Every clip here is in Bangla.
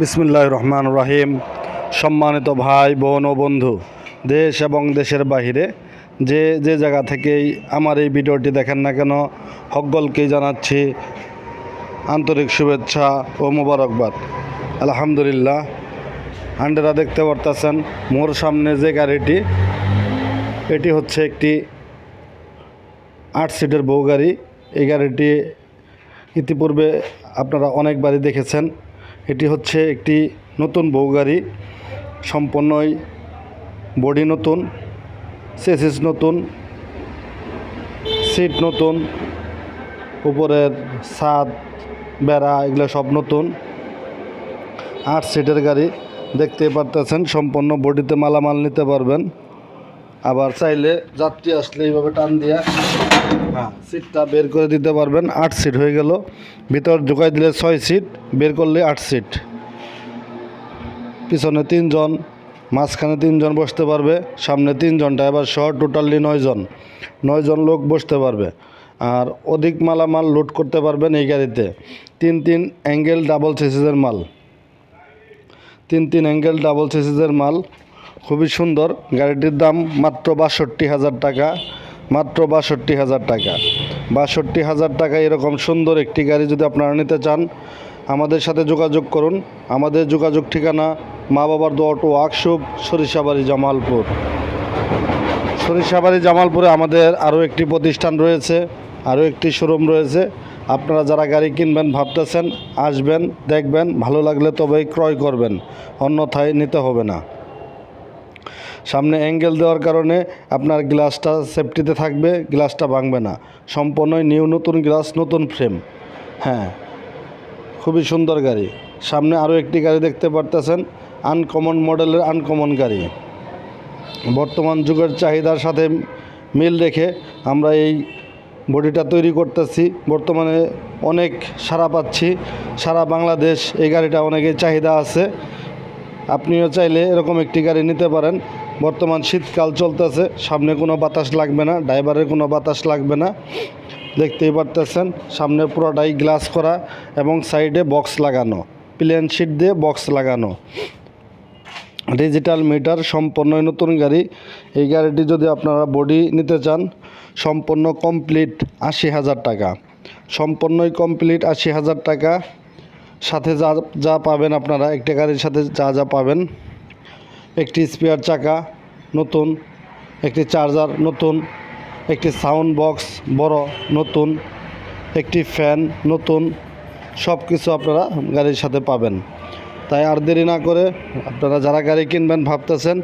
বিসমিল্লাহ রহমান রহিম সম্মানিত ভাই, বোন ও বন্ধু, দেশ এবং দেশের বাহিরে, যে যে জায়গা থেকেই আমার এই ভিডিওটি দেখেন না কেন হকগলকেই জানাচ্ছি আন্তরিক শুভেচ্ছা ও মোবারকবাদ। আলহামদুলিল্লাহ আন্ডেরা দেখতে পারতেছেন, মোর সামনে যে গাড়িটি, এটি হচ্ছে একটি আট সিটের বউ গাড়ি এই গাড়িটি ইতিপূর্বে আপনারা অনেকবারই দেখেছেন। এটি হচ্ছে একটি নতুন বউ গাড়ি সম্পূর্ণই বডি নতুন, সেসিস নতুন, সিট নতুন, উপরের ছাদ, বেড়া, এগুলো সব নতুন। আট সিটের গাড়ি দেখতে পারতেছেন সম্পূর্ণ বডিতে মালামাল নিতে পারবেন। আবার চাইলে যাত্রী আসলে এইভাবে টান দিয়া সিটটা বের করে দিতে পারবেন, আট সিট হয়ে গেল। ভিতর ঢুকাই দিলে ছয় সিট, বের করলে আট সিট। পিছনে তিনজন, মাঝখানে তিনজন বসতে পারবে, সামনে তিনজন ড্রাইভার সহ টোটালি নয়জন। নয়জন লোক বসতে পারবে। আর অধিক মালামাল লোড করতে পারবেন এই গাড়িতে। তিন তিন অ্যাঙ্গেল ডাবল সিসিসের মাল। তিন তিন অ্যাঙ্গেল ডাবল সিসিসের মাল। খুবই সুন্দর। গাড়িটির দাম মাত্র বাষট্টি হাজার টাকা। মাত্র বাষট্টি হাজার টাকা। বাষট্টি হাজার টাকা এরকম সুন্দর একটি গাড়ি যদি আপনারা নিতে চান, আমাদের সাথে যোগাযোগ করুন। আমাদের যোগাযোগ ঠিকানা মা বাবার দোয়াটো ওয়ার্কশপ, সরিষাবাড়ি জামালপুর। সরিষাবাড়ি জামালপুরে আমাদের আরও একটি প্রতিষ্ঠান রয়েছে, আরও একটি শোরুম রয়েছে। আপনারা যারা গাড়ি কিনবেন, ভাবতেছেন, আসবেন, দেখবেন, ভালো লাগলে তবেই ক্রয় করবেন, অন্যথায় নিতে হবে না। সামনে অ্যাঙ্গেল দেওয়ার কারণে আপনার গ্লাসটা সেফটিতে থাকবে, গ্লাসটা ভাঙবে না। সম্পূর্ণই নিউ নতুন গ্লাস, নতুন ফ্রেম। হ্যাঁ খুবই সুন্দর গাড়ি। সামনে আরও একটি গাড়ি দেখতে পারতেছেন, আনকমন মডেলের আনকমন গাড়ি। বর্তমান যুগের চাহিদার সাথে মিল রেখে আমরা এই বডিটা তৈরি করতেছি। বর্তমানে অনেক সারা পাচ্ছি। সারা বাংলাদেশ এই গাড়িটা অনেকের চাহিদা আছে। আপনিও চাইলে এরকম একটি গাড়ি নিতে পারেন। বর্তমান শীতকাল চলতেছে, সামনে কোনো বাতাস লাগবে না, ড্রাইভারের কোনো বাতাস লাগবে না। দেখতেই পারতেছেন, সামনে পুরোটাই গ্লাস করা এবং সাইডে বক্স লাগানো, প্লেন শিট দিয়ে বক্স লাগানো। ডিজিটাল মিটার, সম্পূর্ণই নতুন গাড়ি। এই গাড়িটি যদি আপনারা বডি নিতে চান, সম্পূর্ণ কমপ্লিট আশি হাজার টাকা। সম্পূর্ণই কমপ্লিট আশি হাজার টাকা। সাথে যা যা পাবেন আপনারা, একটা গাড়ির সাথে যা যা পাবেন। একটি স্পেয়ার চাকা নতুন, একটি চার্জার নতুন, একটি সাউন্ড বক্স বড় নতুন, একটি ফ্যান নতুন সব কিছু আপনারা গাড়ির সাথে পাবেন। তাই আর দেরি না করে আপনারা যারা গাড়ি কিনবেন ভাবতেছেন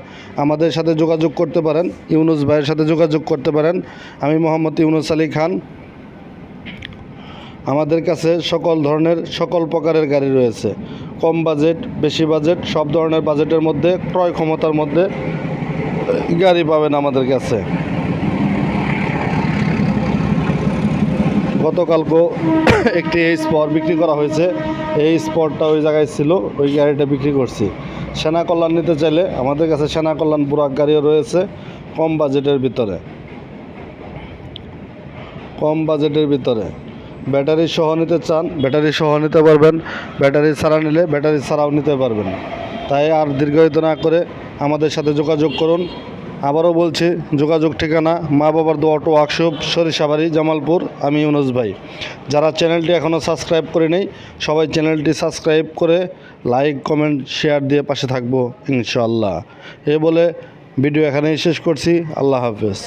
আমাদের সাথে যোগাযোগ করতে পারেন, ইউনুস ভাইয়ের সাথে যোগাযোগ করতে পারেন। আমি মোহাম্মদ ইউনুস আলী খান। আমাদের কাছে সকল ধরনের, সকল প্রকারের গাড়ি রয়েছে। কম বাজেট, বেশি বাজেট, সব ধরনের বাজেটের মধ্যে, ক্রয় ক্ষমতার মধ্যে, গাড়ি পাবেন আমাদের কাছে। গতকালকেও একটি এই স্পট বিক্রি করা হয়েছে। এই স্পটটা ওই জায়গায় ছিল, ওই গাড়িটা বিক্রি করছি। সেনা কল্যাণ নিতে চাইলে আমাদের কাছে সেনা কল্যাণ বুরাক গাড়িও রয়েছে, কম বাজেটের ভিতরে। কম বাজেটের ভিতরে। ব্যাটারি সহ নিতে চান, ব্যাটারি সহ নিতে পারবেন, ব্যাটারি ছাড়া নিলে ব্যাটারি ছাড়াও নিতে পারবেন। তাই আর দীর্ঘায়িত না করে আমাদের সাথে যোগাযোগ করুন। আবারও বলছি, যোগাযোগ ঠিকানা মা বাবার দো অটো ওয়ার্কশপ, সরিষাবাড়ি, জামালপুর, আমি ইউনুস ভাই। যারা চ্যানেলটি এখনও সাবস্ক্রাইব করে নেই, সবাই চ্যানেলটি সাবস্ক্রাইব করে লাইক, কমেন্ট, শেয়ার দিয়ে পাশে থাকব ইনশাল্লাহ এ বলে ভিডিও এখানেই শেষ করছি, আল্লাহ হাফেজ।